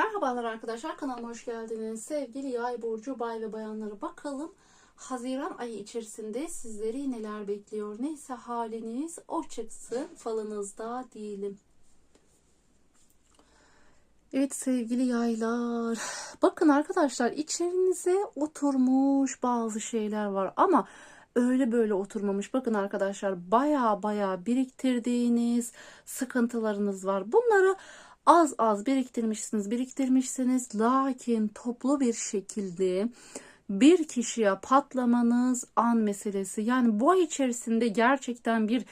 Merhabalar arkadaşlar kanalıma hoş geldiniz. Sevgili yay burcu bay ve bayanları bakalım. Haziran ayı içerisinde sizleri neler bekliyor? Neyse haliniz o çıksın falınızda değilim. Evet sevgili yaylar. Bakın arkadaşlar içerinize oturmuş bazı şeyler var ama öyle böyle oturmamış. Bakın arkadaşlar baya baya biriktirdiğiniz sıkıntılarınız var. Bunları az az biriktirmişsiniz, biriktirmişsiniz. Lakin toplu bir şekilde bir kişiye patlamanız an meselesi. Yani bu ay içerisinde gerçekten bir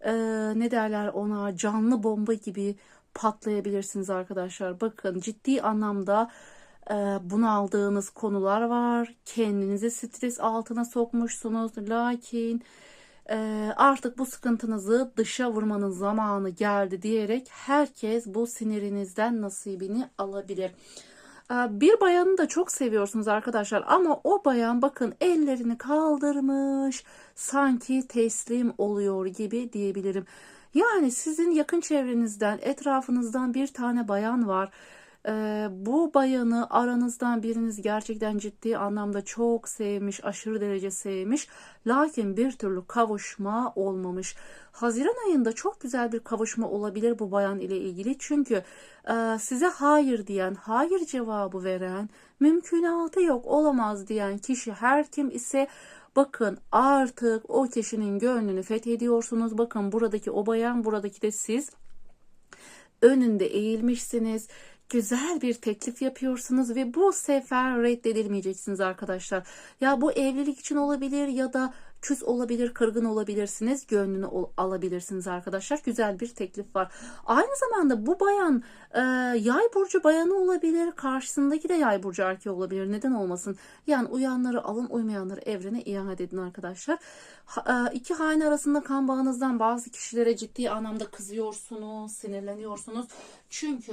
e, ne derler ona canlı bomba gibi patlayabilirsiniz arkadaşlar. Bakın ciddi anlamda e, bunaldığınız konular var. Kendinizi stres altına sokmuşsunuz. Lakin artık bu sıkıntınızı dışa vurmanın zamanı geldi diyerek herkes bu sinirinizden nasibini alabilir. E, bir bayanı da çok seviyorsunuz arkadaşlar ama o bayan bakın ellerini kaldırmış sanki teslim oluyor gibi diyebilirim. Yani sizin yakın çevrenizden, etrafınızdan bir tane bayan var. Ee, bu bayanı aranızdan biriniz gerçekten ciddi anlamda çok sevmiş, aşırı derece sevmiş. Lakin bir türlü kavuşma olmamış. Haziran ayında çok güzel bir kavuşma olabilir bu bayan ile ilgili. Çünkü e, size hayır diyen, hayır cevabı veren, mümkünatı yok, olamaz diyen kişi her kim ise Bakın artık o kişinin gönlünü fethediyorsunuz. Bakın buradaki o bayan, buradaki de siz önünde eğilmişsiniz. Güzel bir teklif yapıyorsunuz ve bu sefer reddedilmeyeceksiniz arkadaşlar. Ya bu evlilik için olabilir ya da küs olabilir, kırgın olabilirsiniz, gönlünü alabilirsiniz arkadaşlar. Güzel bir teklif var. Aynı zamanda bu bayan e, yay burcu bayanı olabilir, karşısındaki de yay burcu erkeği olabilir. Neden olmasın? Yani uyanları alın, uymayanları evrene iade edin arkadaşlar. Ha, e, iki hane arasında kan bağınızdan bazı kişilere ciddi anlamda kızıyorsunuz, sinirleniyorsunuz. Çünkü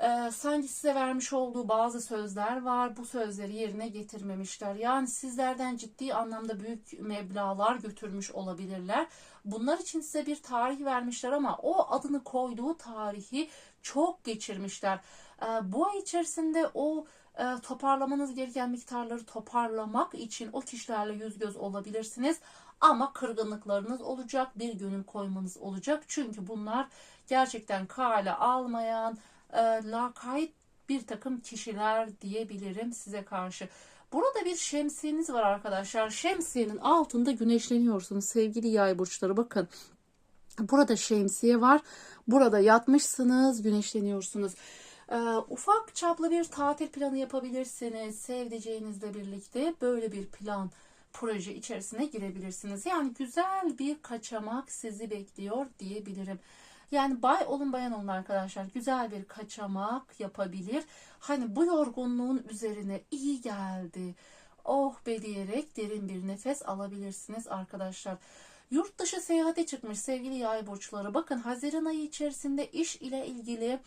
e, sanki size vermiş olduğu bazı sözler var. Bu sözleri yerine getirmemişler. Yani sizlerden ciddi anlamda büyük meblalar götürmüş olabilirler. Bunlar için size bir tarih vermişler ama o adını koyduğu tarihi çok geçirmişler. E, bu ay içerisinde o e, toparlamanız gereken miktarları toparlamak için o kişilerle yüz göz olabilirsiniz. Ama kırgınlıklarınız olacak, bir gönül koymanız olacak. Çünkü bunlar gerçekten kale almayan, e, lakayt bir takım kişiler diyebilirim size karşı. Burada bir şemsiyeniz var arkadaşlar. Şemsiyenin altında güneşleniyorsunuz sevgili yay burçları. Bakın burada şemsiye var. Burada yatmışsınız, güneşleniyorsunuz. Ee, ufak çaplı bir tatil planı yapabilirsiniz. Sevdiceğinizle birlikte böyle bir plan proje içerisine girebilirsiniz. Yani güzel bir kaçamak sizi bekliyor diyebilirim. Yani bay olun bayan olun arkadaşlar güzel bir kaçamak yapabilir. Hani bu yorgunluğun üzerine iyi geldi. Oh be diyerek derin bir nefes alabilirsiniz arkadaşlar. Yurt dışı seyahate çıkmış sevgili yay burçları. Bakın Haziran ayı içerisinde iş ile ilgili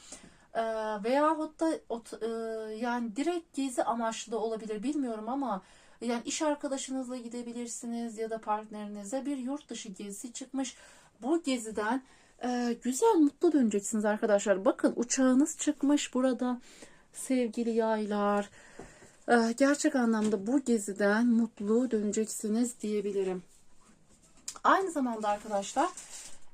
e, veyahut da e, yani direkt gezi amaçlı olabilir bilmiyorum ama yani iş arkadaşınızla gidebilirsiniz ya da partnerinize bir yurt dışı gezisi çıkmış. Bu geziden ee, güzel mutlu döneceksiniz arkadaşlar. Bakın uçağınız çıkmış burada sevgili yaylar. Ee, gerçek anlamda bu geziden mutlu döneceksiniz diyebilirim. Aynı zamanda arkadaşlar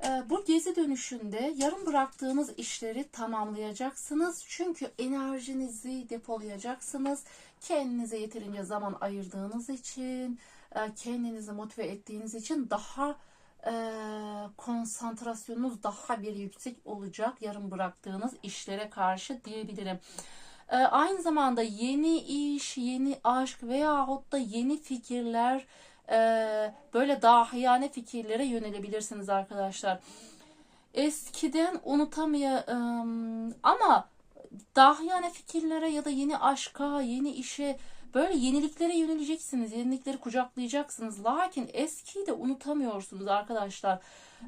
e, bu gezi dönüşünde yarım bıraktığınız işleri tamamlayacaksınız. Çünkü enerjinizi depolayacaksınız. Kendinize yeterince zaman ayırdığınız için, e, kendinizi motive ettiğiniz için daha e, konsantrasyonunuz daha bir yüksek olacak yarım bıraktığınız işlere karşı diyebilirim. E, aynı zamanda yeni iş, yeni aşk veyahut da yeni fikirler e, böyle dahiyane fikirlere yönelebilirsiniz arkadaşlar. Eskiden unutamayam ama dahiyane fikirlere ya da yeni aşka, yeni işe Böyle yeniliklere yöneleceksiniz, yenilikleri kucaklayacaksınız. Lakin eskiyi de unutamıyorsunuz arkadaşlar.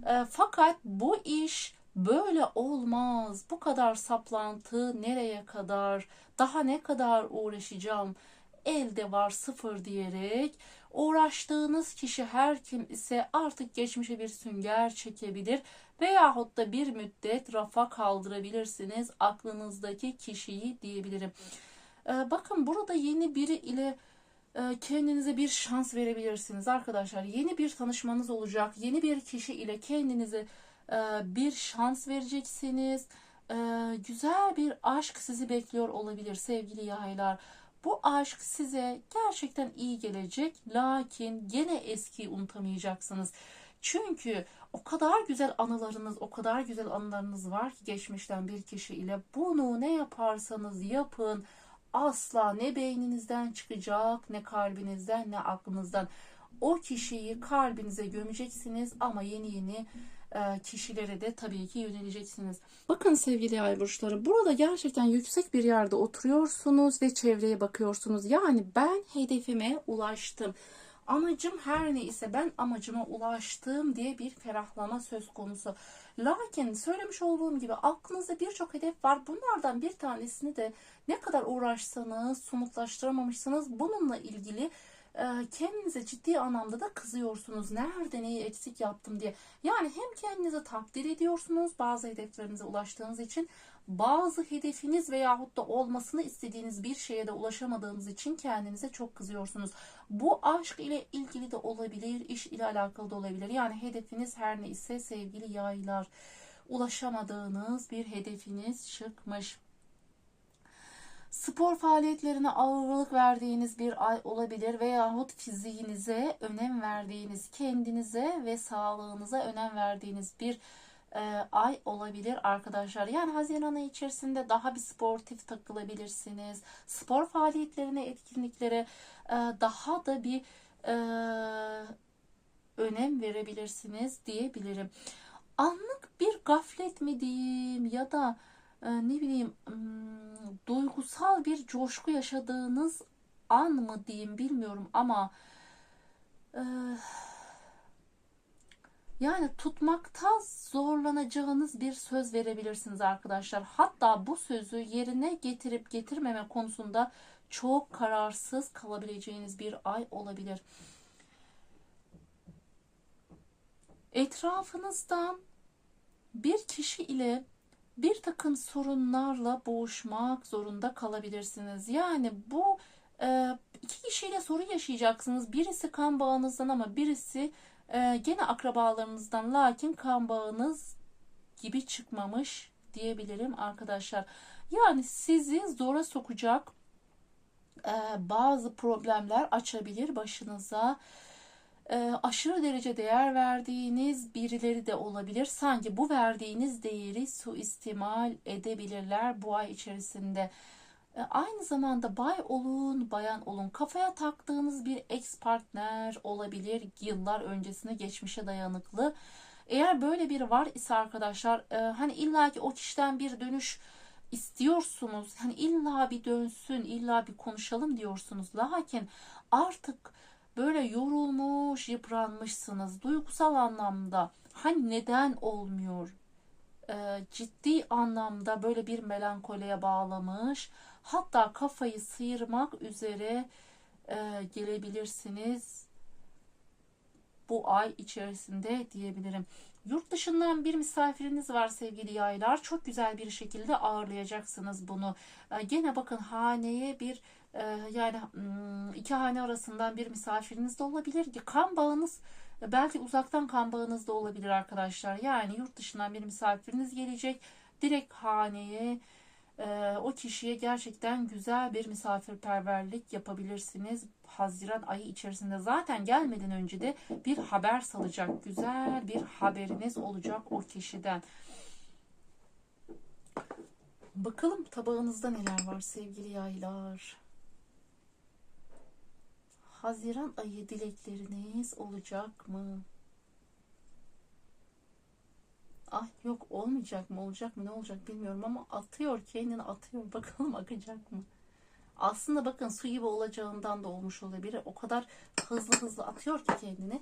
E, fakat bu iş böyle olmaz. Bu kadar saplantı nereye kadar? Daha ne kadar uğraşacağım? Elde var sıfır diyerek uğraştığınız kişi her kim ise artık geçmişe bir sünger çekebilir veyahut da bir müddet rafa kaldırabilirsiniz aklınızdaki kişiyi diyebilirim. Ee, bakın burada yeni biri ile e, kendinize bir şans verebilirsiniz arkadaşlar. Yeni bir tanışmanız olacak. Yeni bir kişi ile kendinize e, bir şans vereceksiniz. E, güzel bir aşk sizi bekliyor olabilir sevgili yaylar. Bu aşk size gerçekten iyi gelecek. Lakin gene eskiyi unutamayacaksınız. Çünkü o kadar güzel anılarınız, o kadar güzel anılarınız var ki geçmişten bir kişi ile bunu ne yaparsanız yapın asla ne beyninizden çıkacak, ne kalbinizden, ne aklınızdan. O kişiyi kalbinize gömeceksiniz ama yeni yeni e, kişilere de tabii ki yöneleceksiniz. Bakın sevgili ay burçları burada gerçekten yüksek bir yerde oturuyorsunuz ve çevreye bakıyorsunuz. Yani ben hedefime ulaştım. Amacım her neyse ben amacıma ulaştım diye bir ferahlama söz konusu. Lakin söylemiş olduğum gibi aklınızda birçok hedef var. Bunlardan bir tanesini de ne kadar uğraşsanız somutlaştıramamışsınız. Bununla ilgili kendinize ciddi anlamda da kızıyorsunuz. Nerede neyi eksik yaptım diye. Yani hem kendinizi takdir ediyorsunuz bazı hedeflerinize ulaştığınız için bazı hedefiniz veyahut da olmasını istediğiniz bir şeye de ulaşamadığınız için kendinize çok kızıyorsunuz. Bu aşk ile ilgili de olabilir, iş ile alakalı da olabilir. Yani hedefiniz her neyse sevgili yaylar ulaşamadığınız bir hedefiniz çıkmış. Spor faaliyetlerine ağırlık verdiğiniz bir ay olabilir veyahut fiziğinize önem verdiğiniz, kendinize ve sağlığınıza önem verdiğiniz bir e, ay olabilir arkadaşlar. Yani Haziran ayı içerisinde daha bir sportif takılabilirsiniz. Spor faaliyetlerine, etkinliklere e, daha da bir e, önem verebilirsiniz diyebilirim. Anlık bir gaflet mi diyeyim ya da ne bileyim duygusal bir coşku yaşadığınız an mı diyeyim bilmiyorum ama e, yani tutmakta zorlanacağınız bir söz verebilirsiniz arkadaşlar. Hatta bu sözü yerine getirip getirmeme konusunda çok kararsız kalabileceğiniz bir ay olabilir. Etrafınızdan bir kişi ile bir takım sorunlarla boğuşmak zorunda kalabilirsiniz. Yani bu e, iki kişiyle sorun yaşayacaksınız. Birisi kan bağınızdan ama birisi e, gene akrabalarınızdan lakin kan bağınız gibi çıkmamış diyebilirim arkadaşlar. Yani sizi zora sokacak e, bazı problemler açabilir başınıza e, aşırı derece değer verdiğiniz birileri de olabilir. Sanki bu verdiğiniz değeri suistimal edebilirler bu ay içerisinde. E, aynı zamanda bay olun, bayan olun. Kafaya taktığınız bir ex partner olabilir. Yıllar öncesine, geçmişe dayanıklı. Eğer böyle bir var ise arkadaşlar e, hani illaki o kişiden bir dönüş istiyorsunuz. Hani illa bir dönsün, illa bir konuşalım diyorsunuz. Lakin artık böyle yorulmuş, yıpranmışsınız duygusal anlamda. Hani neden olmuyor? E, ciddi anlamda böyle bir melankoliye bağlamış. Hatta kafayı sıyırmak üzere e, gelebilirsiniz bu ay içerisinde diyebilirim. Yurt dışından bir misafiriniz var sevgili yaylar. Çok güzel bir şekilde ağırlayacaksınız bunu. E, gene bakın haneye bir ee, yani hmm, iki hane arasından bir misafiriniz de olabilir. Kan bağınız belki uzaktan kan bağınız da olabilir arkadaşlar. Yani yurt dışından bir misafiriniz gelecek. Direkt haneye e, o kişiye gerçekten güzel bir misafirperverlik yapabilirsiniz. Haziran ayı içerisinde zaten gelmeden önce de bir haber salacak. Güzel bir haberiniz olacak o kişiden. Bakalım tabağınızda neler var sevgili yaylar. Haziran ayı dilekleriniz olacak mı? Ah yok olmayacak mı olacak mı ne olacak bilmiyorum ama atıyor kendini atıyor bakalım akacak mı? Aslında bakın su gibi olacağından da olmuş olabilir. O kadar hızlı hızlı atıyor ki kendini.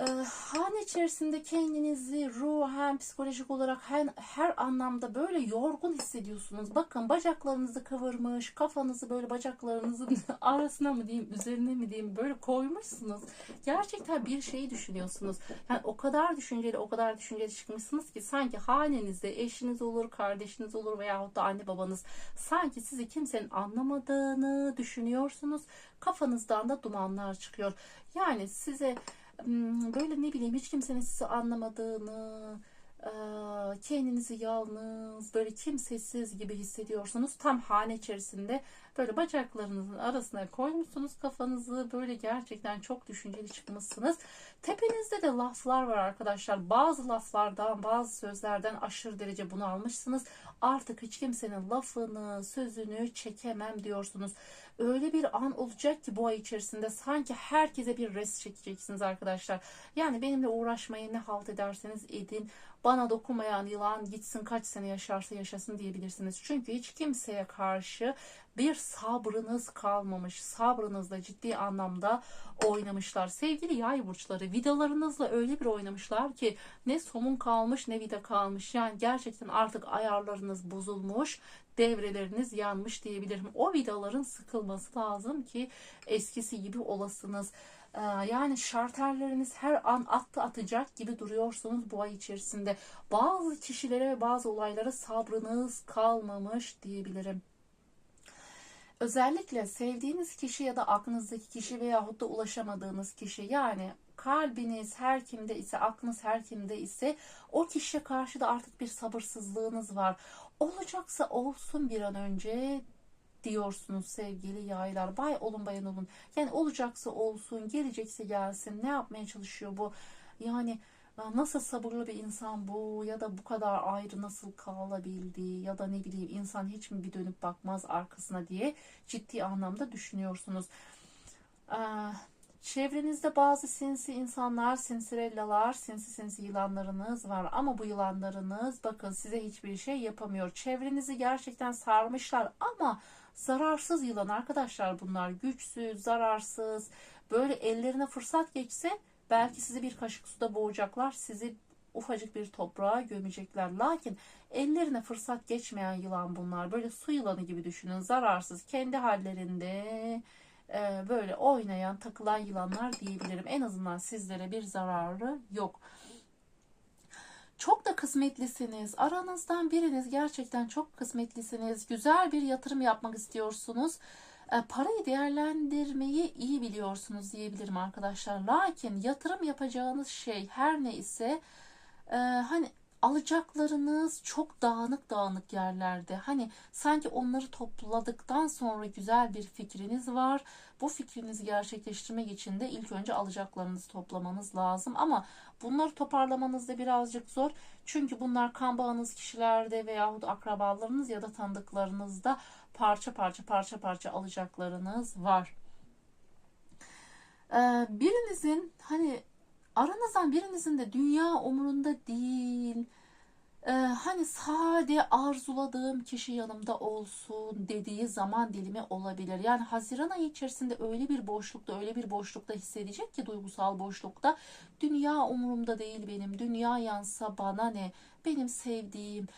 E, hane içerisinde kendinizi ruhen, psikolojik olarak her, her anlamda böyle yorgun hissediyorsunuz. Bakın bacaklarınızı kıvırmış, kafanızı böyle bacaklarınızın arasına mı diyeyim, üzerine mi diyeyim böyle koymuşsunuz. Gerçekten bir şeyi düşünüyorsunuz. Yani o kadar düşünceli, o kadar düşünceli çıkmışsınız ki sanki hanenizde eşiniz olur, kardeşiniz olur veyahut da anne babanız sanki sizi kimsenin anlamadığını düşünüyorsunuz. Kafanızdan da dumanlar çıkıyor. Yani size böyle ne bileyim hiç kimsenin sizi anlamadığını, e, kendinizi yalnız, böyle kimsesiz gibi hissediyorsunuz. Tam hane içerisinde böyle bacaklarınızın arasına koymuşsunuz kafanızı. Böyle gerçekten çok düşünceli çıkmışsınız. Tepenizde de laflar var arkadaşlar. Bazı laflardan, bazı sözlerden aşırı derece bunu almışsınız. Artık hiç kimsenin lafını, sözünü çekemem diyorsunuz öyle bir an olacak ki bu ay içerisinde sanki herkese bir res çekeceksiniz arkadaşlar. Yani benimle uğraşmayın ne halt ederseniz edin. Bana dokunmayan yılan gitsin kaç sene yaşarsa yaşasın diyebilirsiniz. Çünkü hiç kimseye karşı bir sabrınız kalmamış. Sabrınızla ciddi anlamda oynamışlar. Sevgili yay burçları vidalarınızla öyle bir oynamışlar ki ne somun kalmış ne vida kalmış. Yani gerçekten artık ayarlarınız bozulmuş devreleriniz yanmış diyebilirim. O vidaların sıkılması lazım ki eskisi gibi olasınız. Ee, yani şarterleriniz her an attı atacak gibi duruyorsunuz bu ay içerisinde. Bazı kişilere ve bazı olaylara sabrınız kalmamış diyebilirim. Özellikle sevdiğiniz kişi ya da aklınızdaki kişi veyahut da ulaşamadığınız kişi yani kalbiniz her kimde ise aklınız her kimde ise o kişiye karşı da artık bir sabırsızlığınız var. Olacaksa olsun bir an önce diyorsunuz sevgili yaylar. Bay olun bayan olun. Yani olacaksa olsun, gelecekse gelsin. Ne yapmaya çalışıyor bu? Yani nasıl sabırlı bir insan bu ya da bu kadar ayrı nasıl kalabildi ya da ne bileyim insan hiç mi bir dönüp bakmaz arkasına diye ciddi anlamda düşünüyorsunuz. Çevrenizde bazı sinsi insanlar, sinsirellalar, sinsi sinsi yılanlarınız var. Ama bu yılanlarınız bakın size hiçbir şey yapamıyor. Çevrenizi gerçekten sarmışlar ama zararsız yılan arkadaşlar bunlar. Güçsüz, zararsız. Böyle ellerine fırsat geçse belki sizi bir kaşık suda boğacaklar. Sizi ufacık bir toprağa gömecekler. Lakin ellerine fırsat geçmeyen yılan bunlar. Böyle su yılanı gibi düşünün. Zararsız, kendi hallerinde e, böyle oynayan, takılan yılanlar diyebilirim. En azından sizlere bir zararı yok. Çok da kısmetlisiniz. Aranızdan biriniz gerçekten çok kısmetlisiniz. Güzel bir yatırım yapmak istiyorsunuz. E, parayı değerlendirmeyi iyi biliyorsunuz diyebilirim arkadaşlar. Lakin yatırım yapacağınız şey her ne ise e, hani alacaklarınız çok dağınık dağınık yerlerde. Hani sanki onları topladıktan sonra güzel bir fikriniz var. Bu fikrinizi gerçekleştirmek için de ilk önce alacaklarınızı toplamanız lazım. Ama bunları toparlamanız da birazcık zor. Çünkü bunlar kan bağınız kişilerde veyahut akrabalarınız ya da tanıdıklarınızda parça parça parça parça alacaklarınız var. Ee, birinizin hani aranızdan birinizin de dünya umurunda değil. Ee, hani sade arzuladığım kişi yanımda olsun dediği zaman dilimi olabilir. Yani Haziran ayı içerisinde öyle bir boşlukta, öyle bir boşlukta hissedecek ki duygusal boşlukta dünya umurumda değil benim. Dünya yansa bana ne? Benim sevdiğim,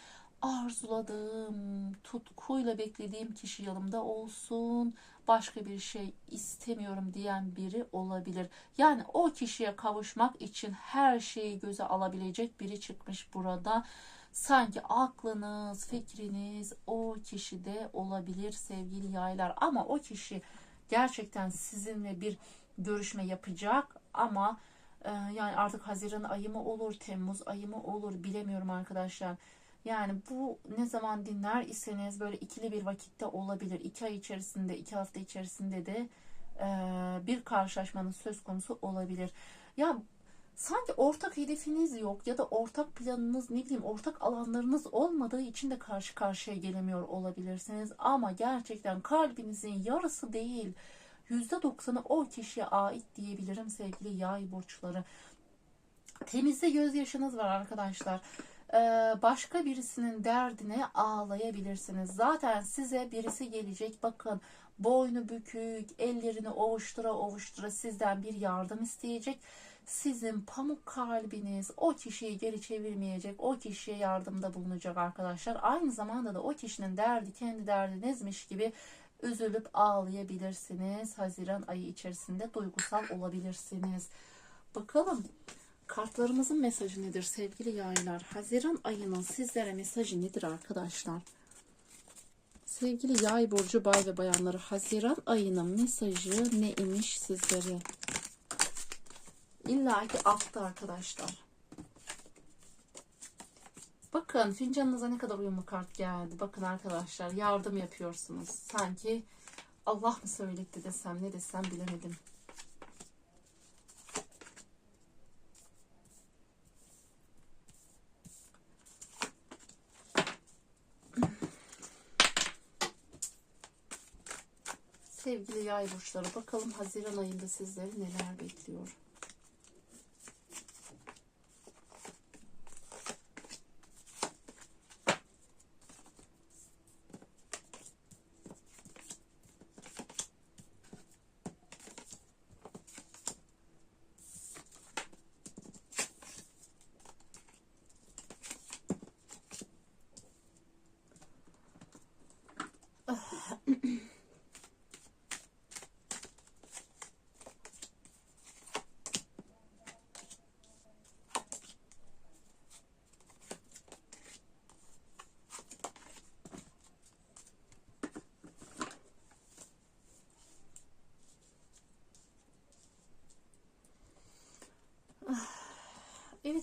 arzuladığım, tutkuyla beklediğim kişi yanımda olsun başka bir şey istemiyorum diyen biri olabilir. Yani o kişiye kavuşmak için her şeyi göze alabilecek biri çıkmış burada. Sanki aklınız, fikriniz o kişide olabilir sevgili yaylar. Ama o kişi gerçekten sizinle bir görüşme yapacak ama e, yani artık Haziran ayı mı olur, Temmuz ayı mı olur bilemiyorum arkadaşlar. Yani bu ne zaman dinler iseniz böyle ikili bir vakitte olabilir. İki ay içerisinde, iki hafta içerisinde de e, bir karşılaşmanın söz konusu olabilir. Ya sanki ortak hedefiniz yok ya da ortak planınız ne bileyim ortak alanlarınız olmadığı için de karşı karşıya gelemiyor olabilirsiniz. Ama gerçekten kalbinizin yarısı değil %90'ı o kişiye ait diyebilirim sevgili yay burçları. Temizde gözyaşınız var arkadaşlar. Ee, başka birisinin derdine ağlayabilirsiniz. Zaten size birisi gelecek bakın boynu bükük, ellerini ovuştura ovuştura sizden bir yardım isteyecek. sizin pamuk kalbiniz o kişiyi geri çevirmeyecek, o kişiye yardımda bulunacak arkadaşlar. Aynı zamanda da o kişinin derdi kendi derdinizmiş gibi üzülüp ağlayabilirsiniz. Haziran ayı içerisinde duygusal olabilirsiniz. Bakalım kartlarımızın mesajı nedir sevgili yaylar? Haziran ayının sizlere mesajı nedir arkadaşlar? Sevgili yay burcu bay ve bayanları Haziran ayının mesajı ne imiş sizlere? İlla ki altta arkadaşlar. Bakın fincanınıza ne kadar uyumlu kart geldi. Bakın arkadaşlar yardım yapıyorsunuz. Sanki Allah mı söyletti desem ne desem bilemedim. Sevgili yay burçları bakalım Haziran ayında sizleri neler bekliyor.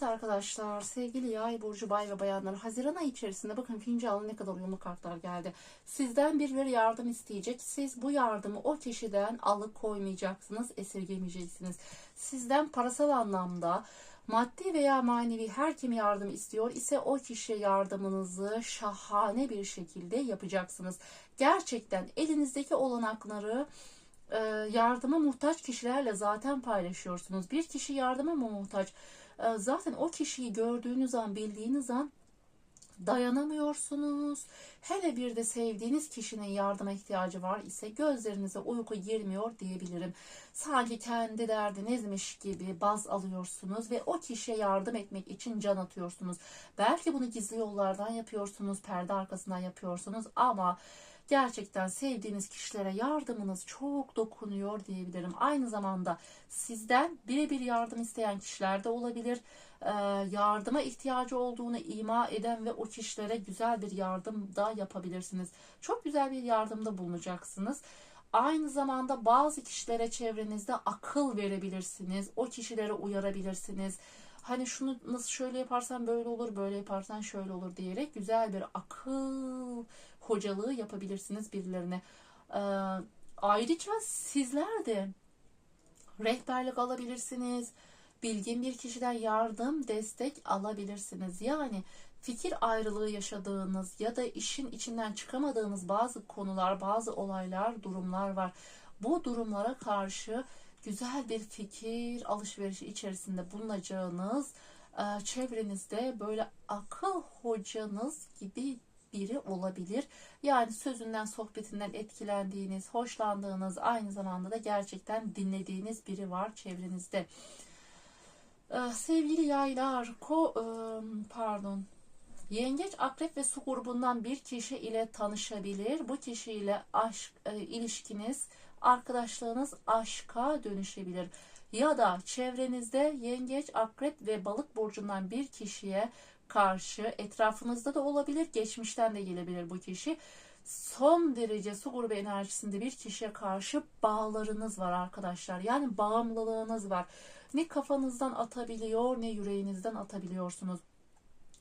Evet arkadaşlar sevgili yay burcu bay ve bayanlar Haziran ayı içerisinde bakın fincanlı ne kadar uyumlu kartlar geldi. Sizden birileri yardım isteyecek. Siz bu yardımı o kişiden alıkoymayacaksınız, esirgemeyeceksiniz. Sizden parasal anlamda maddi veya manevi her kim yardım istiyor ise o kişiye yardımınızı şahane bir şekilde yapacaksınız. Gerçekten elinizdeki olanakları e, yardıma muhtaç kişilerle zaten paylaşıyorsunuz. Bir kişi yardıma mı muhtaç? E, zaten o kişiyi gördüğünüz an, bildiğiniz an dayanamıyorsunuz. Hele bir de sevdiğiniz kişinin yardıma ihtiyacı var ise gözlerinize uyku girmiyor diyebilirim. Sanki kendi derdinizmiş gibi baz alıyorsunuz ve o kişiye yardım etmek için can atıyorsunuz. Belki bunu gizli yollardan yapıyorsunuz, perde arkasından yapıyorsunuz ama gerçekten sevdiğiniz kişilere yardımınız çok dokunuyor diyebilirim. Aynı zamanda sizden birebir yardım isteyen kişiler de olabilir. Ee, yardıma ihtiyacı olduğunu ima eden ve o kişilere güzel bir yardım da yapabilirsiniz. Çok güzel bir yardımda bulunacaksınız. Aynı zamanda bazı kişilere çevrenizde akıl verebilirsiniz. O kişilere uyarabilirsiniz. Hani şunu nasıl şöyle yaparsan böyle olur, böyle yaparsan şöyle olur diyerek güzel bir akıl hocalığı yapabilirsiniz birilerine. Ee, ayrıca sizler de rehberlik alabilirsiniz. Bilgin bir kişiden yardım, destek alabilirsiniz. Yani fikir ayrılığı yaşadığınız ya da işin içinden çıkamadığınız bazı konular, bazı olaylar, durumlar var. Bu durumlara karşı güzel bir fikir alışverişi içerisinde bulunacağınız, e, çevrenizde böyle akıl hocanız gibi biri olabilir. Yani sözünden, sohbetinden etkilendiğiniz, hoşlandığınız, aynı zamanda da gerçekten dinlediğiniz biri var çevrenizde. Ee, sevgili yaylar, ko, e, pardon, Yengeç, akrep ve su grubundan bir kişi ile tanışabilir. Bu kişiyle aşk e, ilişkiniz, arkadaşlığınız aşka dönüşebilir. Ya da çevrenizde yengeç, akrep ve balık burcundan bir kişiye karşı etrafınızda da olabilir, geçmişten de gelebilir bu kişi. Son derece su grubu enerjisinde bir kişiye karşı bağlarınız var arkadaşlar. Yani bağımlılığınız var. Ne kafanızdan atabiliyor ne yüreğinizden atabiliyorsunuz.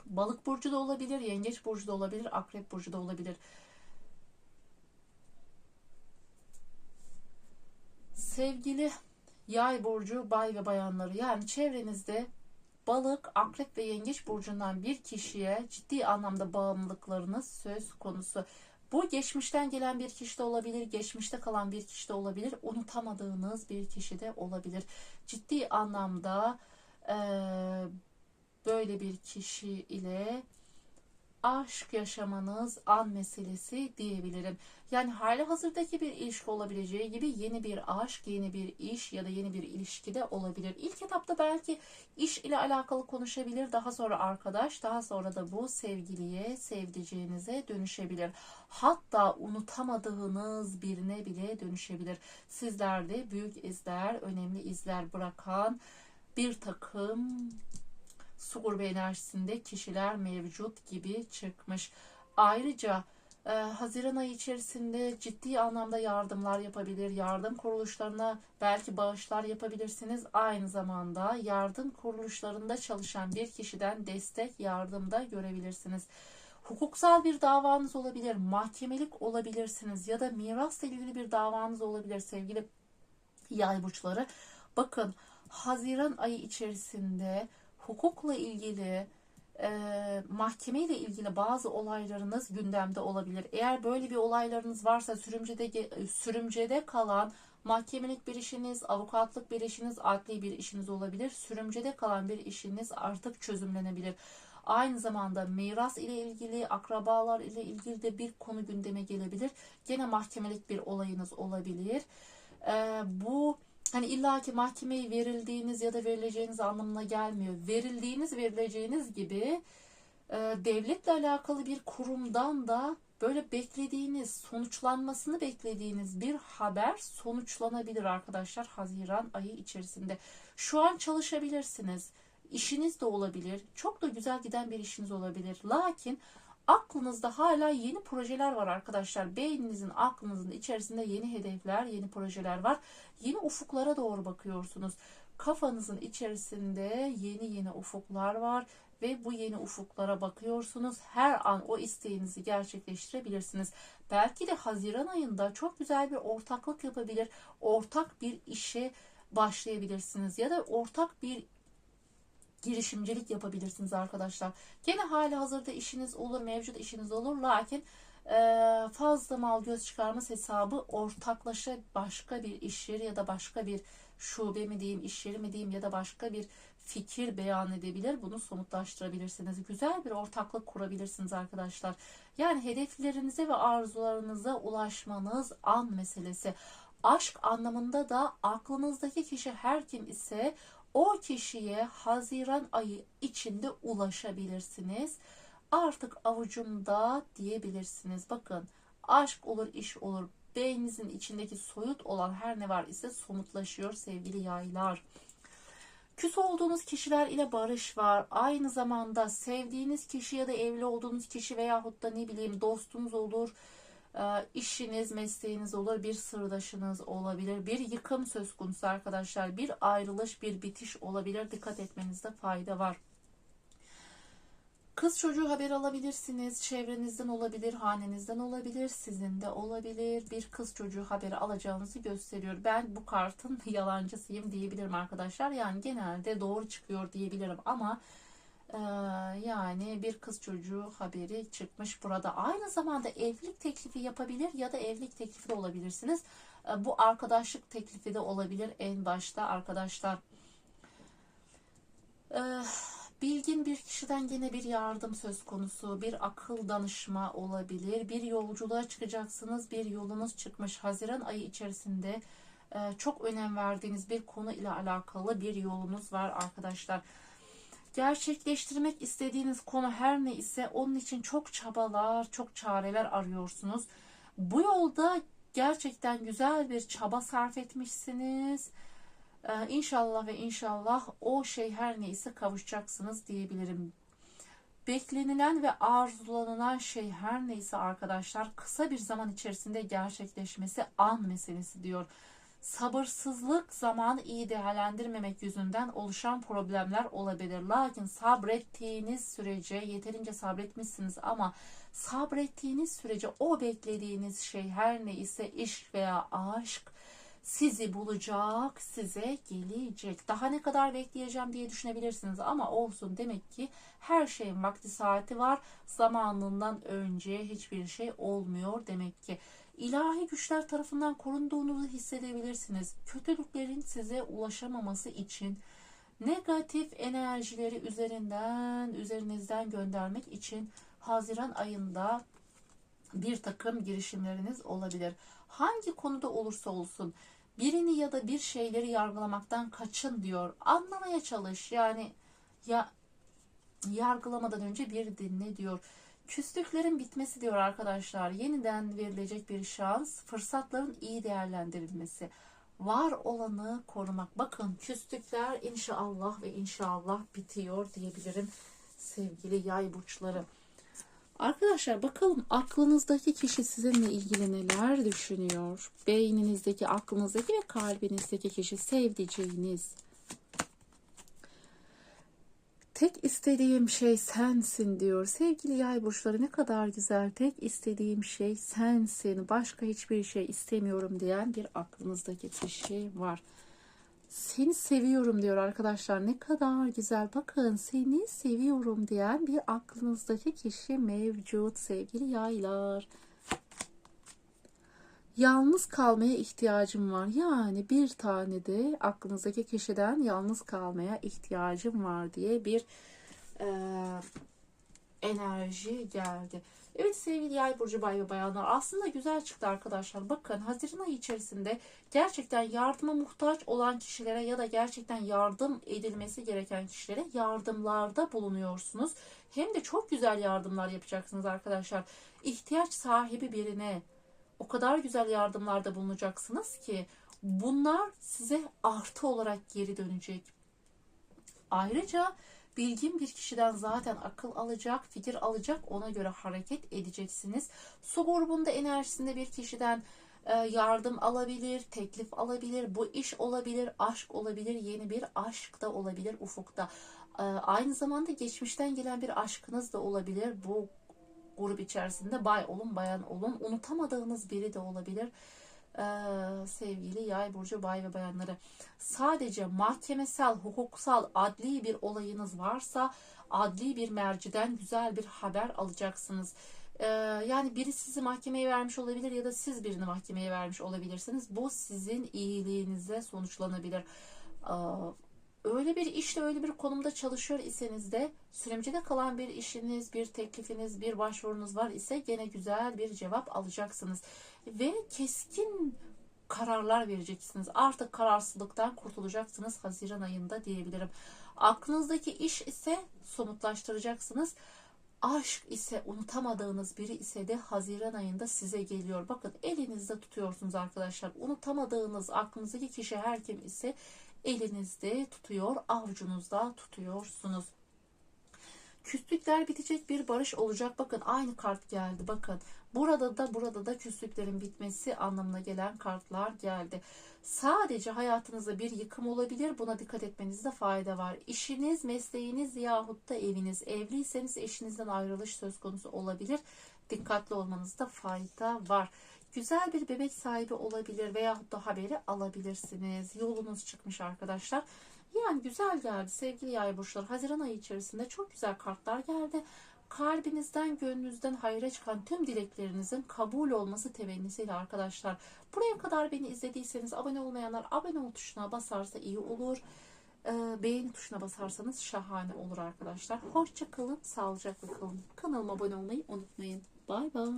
Balık burcu da olabilir, yengeç burcu da olabilir, akrep burcu da olabilir. Sevgili yay burcu bay ve bayanları yani çevrenizde balık, akrep ve yengeç burcundan bir kişiye ciddi anlamda bağımlılıklarınız söz konusu. Bu geçmişten gelen bir kişi de olabilir, geçmişte kalan bir kişi de olabilir, unutamadığınız bir kişi de olabilir. Ciddi anlamda e, böyle bir kişi ile aşk yaşamanız an meselesi diyebilirim. Yani hali hazırdaki bir ilişki olabileceği gibi yeni bir aşk, yeni bir iş ya da yeni bir ilişki de olabilir. İlk etapta belki iş ile alakalı konuşabilir, daha sonra arkadaş, daha sonra da bu sevgiliye, sevdiceğinize dönüşebilir. Hatta unutamadığınız birine bile dönüşebilir. Sizlerde büyük izler, önemli izler bırakan bir takım su grubu enerjisinde kişiler mevcut gibi çıkmış. Ayrıca e, Haziran ayı içerisinde ciddi anlamda yardımlar yapabilir. Yardım kuruluşlarına belki bağışlar yapabilirsiniz. Aynı zamanda yardım kuruluşlarında çalışan bir kişiden destek, yardım da görebilirsiniz. Hukuksal bir davanız olabilir, mahkemelik olabilirsiniz ya da mirasla ilgili bir davanız olabilir sevgili yay burçları. Bakın Haziran ayı içerisinde hukukla ilgili e, mahkeme ile ilgili bazı olaylarınız gündemde olabilir. Eğer böyle bir olaylarınız varsa sürümcede sürümcede kalan mahkemelik bir işiniz, avukatlık bir işiniz, adli bir işiniz olabilir. Sürümcede kalan bir işiniz artık çözümlenebilir. Aynı zamanda miras ile ilgili, akrabalar ile ilgili de bir konu gündeme gelebilir. Gene mahkemelik bir olayınız olabilir. Ee, bu hani illaki mahkemeye verildiğiniz ya da verileceğiniz anlamına gelmiyor. Verildiğiniz, verileceğiniz gibi e, devletle alakalı bir kurumdan da böyle beklediğiniz, sonuçlanmasını beklediğiniz bir haber sonuçlanabilir arkadaşlar Haziran ayı içerisinde. Şu an çalışabilirsiniz. İşiniz de olabilir. Çok da güzel giden bir işiniz olabilir. Lakin aklınızda hala yeni projeler var arkadaşlar. Beyninizin, aklınızın içerisinde yeni hedefler, yeni projeler var. Yeni ufuklara doğru bakıyorsunuz. Kafanızın içerisinde yeni yeni ufuklar var ve bu yeni ufuklara bakıyorsunuz. Her an o isteğinizi gerçekleştirebilirsiniz. Belki de Haziran ayında çok güzel bir ortaklık yapabilir. Ortak bir işe başlayabilirsiniz ya da ortak bir girişimcilik yapabilirsiniz arkadaşlar. Gene hali hazırda işiniz olur, mevcut işiniz olur. Lakin fazla mal göz çıkarmaz hesabı ortaklaşa başka bir iş yeri ya da başka bir şube mi diyeyim, iş yeri mi diyeyim ya da başka bir fikir beyan edebilir. Bunu somutlaştırabilirsiniz. Güzel bir ortaklık kurabilirsiniz arkadaşlar. Yani hedeflerinize ve arzularınıza ulaşmanız an meselesi. Aşk anlamında da aklınızdaki kişi her kim ise o kişiye Haziran ayı içinde ulaşabilirsiniz. Artık avucumda diyebilirsiniz. Bakın aşk olur, iş olur. Beyninizin içindeki soyut olan her ne var ise somutlaşıyor sevgili yaylar. Küs olduğunuz kişiler ile barış var. Aynı zamanda sevdiğiniz kişi ya da evli olduğunuz kişi veyahut da ne bileyim dostunuz olur ee, işiniz, mesleğiniz olur, bir sırdaşınız olabilir, bir yıkım söz konusu arkadaşlar, bir ayrılış, bir bitiş olabilir. Dikkat etmenizde fayda var. Kız çocuğu haber alabilirsiniz. Çevrenizden olabilir, hanenizden olabilir, sizin de olabilir. Bir kız çocuğu haberi alacağınızı gösteriyor. Ben bu kartın yalancısıyım diyebilirim arkadaşlar. Yani genelde doğru çıkıyor diyebilirim ama ee, yani bir kız çocuğu haberi çıkmış burada. Aynı zamanda evlilik teklifi yapabilir ya da evlilik teklifi olabilirsiniz. Ee, bu arkadaşlık teklifi de olabilir en başta arkadaşlar. Ee, bilgin bir kişiden yine bir yardım söz konusu, bir akıl danışma olabilir. Bir yolculuğa çıkacaksınız, bir yolunuz çıkmış. Haziran ayı içerisinde e, çok önem verdiğiniz bir konu ile alakalı bir yolunuz var arkadaşlar gerçekleştirmek istediğiniz konu her ne ise onun için çok çabalar, çok çareler arıyorsunuz. Bu yolda gerçekten güzel bir çaba sarf etmişsiniz. Ee, inşallah ve inşallah o şey her neyse kavuşacaksınız diyebilirim. Beklenilen ve arzulanılan şey her neyse arkadaşlar kısa bir zaman içerisinde gerçekleşmesi an meselesi diyor sabırsızlık zamanı iyi değerlendirmemek yüzünden oluşan problemler olabilir. Lakin sabrettiğiniz sürece yeterince sabretmişsiniz ama sabrettiğiniz sürece o beklediğiniz şey her ne ise iş veya aşk sizi bulacak, size gelecek. Daha ne kadar bekleyeceğim diye düşünebilirsiniz ama olsun demek ki her şeyin vakti saati var. Zamanından önce hiçbir şey olmuyor demek ki ilahi güçler tarafından korunduğunuzu hissedebilirsiniz. Kötülüklerin size ulaşamaması için negatif enerjileri üzerinden, üzerinizden göndermek için Haziran ayında bir takım girişimleriniz olabilir. Hangi konuda olursa olsun birini ya da bir şeyleri yargılamaktan kaçın diyor. Anlamaya çalış. Yani ya yargılamadan önce bir dinle diyor. Küslüklerin bitmesi diyor arkadaşlar. Yeniden verilecek bir şans, fırsatların iyi değerlendirilmesi. Var olanı korumak. Bakın küslükler inşallah ve inşallah bitiyor diyebilirim sevgili yay burçları. Arkadaşlar bakalım aklınızdaki kişi sizinle ilgili neler düşünüyor? Beyninizdeki, aklınızdaki ve kalbinizdeki kişi sevdiceğiniz. Tek istediğim şey sensin diyor. Sevgili yay burçları ne kadar güzel. Tek istediğim şey sensin. Başka hiçbir şey istemiyorum diyen bir aklınızdaki kişi var. Seni seviyorum diyor arkadaşlar. Ne kadar güzel. Bakın seni seviyorum diyen bir aklınızdaki kişi mevcut sevgili yaylar. Yalnız kalmaya ihtiyacım var. Yani bir tane de aklınızdaki kişiden yalnız kalmaya ihtiyacım var diye bir e, enerji geldi. Evet sevgili yay burcu bay ve bayanlar aslında güzel çıktı arkadaşlar. Bakın Haziran ayı içerisinde gerçekten yardıma muhtaç olan kişilere ya da gerçekten yardım edilmesi gereken kişilere yardımlarda bulunuyorsunuz. Hem de çok güzel yardımlar yapacaksınız arkadaşlar. İhtiyaç sahibi birine o kadar güzel yardımlarda bulunacaksınız ki bunlar size artı olarak geri dönecek. Ayrıca bilgin bir kişiden zaten akıl alacak, fikir alacak, ona göre hareket edeceksiniz. Su grubunda enerjisinde bir kişiden e, yardım alabilir, teklif alabilir, bu iş olabilir, aşk olabilir, yeni bir aşk da olabilir ufukta. E, Aynı zamanda geçmişten gelen bir aşkınız da olabilir. Bu grup içerisinde bay olun, bayan olun. Unutamadığınız biri de olabilir. Ee, sevgili yay burcu bay ve bayanları sadece mahkemesel, hukuksal, adli bir olayınız varsa adli bir merciden güzel bir haber alacaksınız. Ee, yani biri sizi mahkemeye vermiş olabilir ya da siz birini mahkemeye vermiş olabilirsiniz. Bu sizin iyiliğinize sonuçlanabilir. Ee, öyle bir işte öyle bir konumda çalışıyor iseniz de süremcide kalan bir işiniz, bir teklifiniz, bir başvurunuz var ise gene güzel bir cevap alacaksınız. Ve keskin kararlar vereceksiniz. Artık kararsızlıktan kurtulacaksınız Haziran ayında diyebilirim. Aklınızdaki iş ise somutlaştıracaksınız. Aşk ise unutamadığınız biri ise de Haziran ayında size geliyor. Bakın elinizde tutuyorsunuz arkadaşlar. Unutamadığınız aklınızdaki kişi her kim ise elinizde tutuyor, avucunuzda tutuyorsunuz. Küslükler bitecek bir barış olacak. Bakın aynı kart geldi. Bakın burada da burada da küslüklerin bitmesi anlamına gelen kartlar geldi. Sadece hayatınızda bir yıkım olabilir. Buna dikkat etmenizde fayda var. İşiniz, mesleğiniz yahut da eviniz. Evliyseniz eşinizden ayrılış söz konusu olabilir. Dikkatli olmanızda fayda var. Güzel bir bebek sahibi olabilir veyahut da haberi alabilirsiniz. Yolunuz çıkmış arkadaşlar. Yani güzel geldi sevgili yay burçları. Haziran ayı içerisinde çok güzel kartlar geldi. Kalbinizden, gönlünüzden hayra çıkan tüm dileklerinizin kabul olması temennisiyle arkadaşlar. Buraya kadar beni izlediyseniz abone olmayanlar abone ol tuşuna basarsa iyi olur. Ee, beğeni tuşuna basarsanız şahane olur arkadaşlar. Hoşça kalın, sağlıcakla kalın. Kanalıma abone olmayı unutmayın. Bay bay.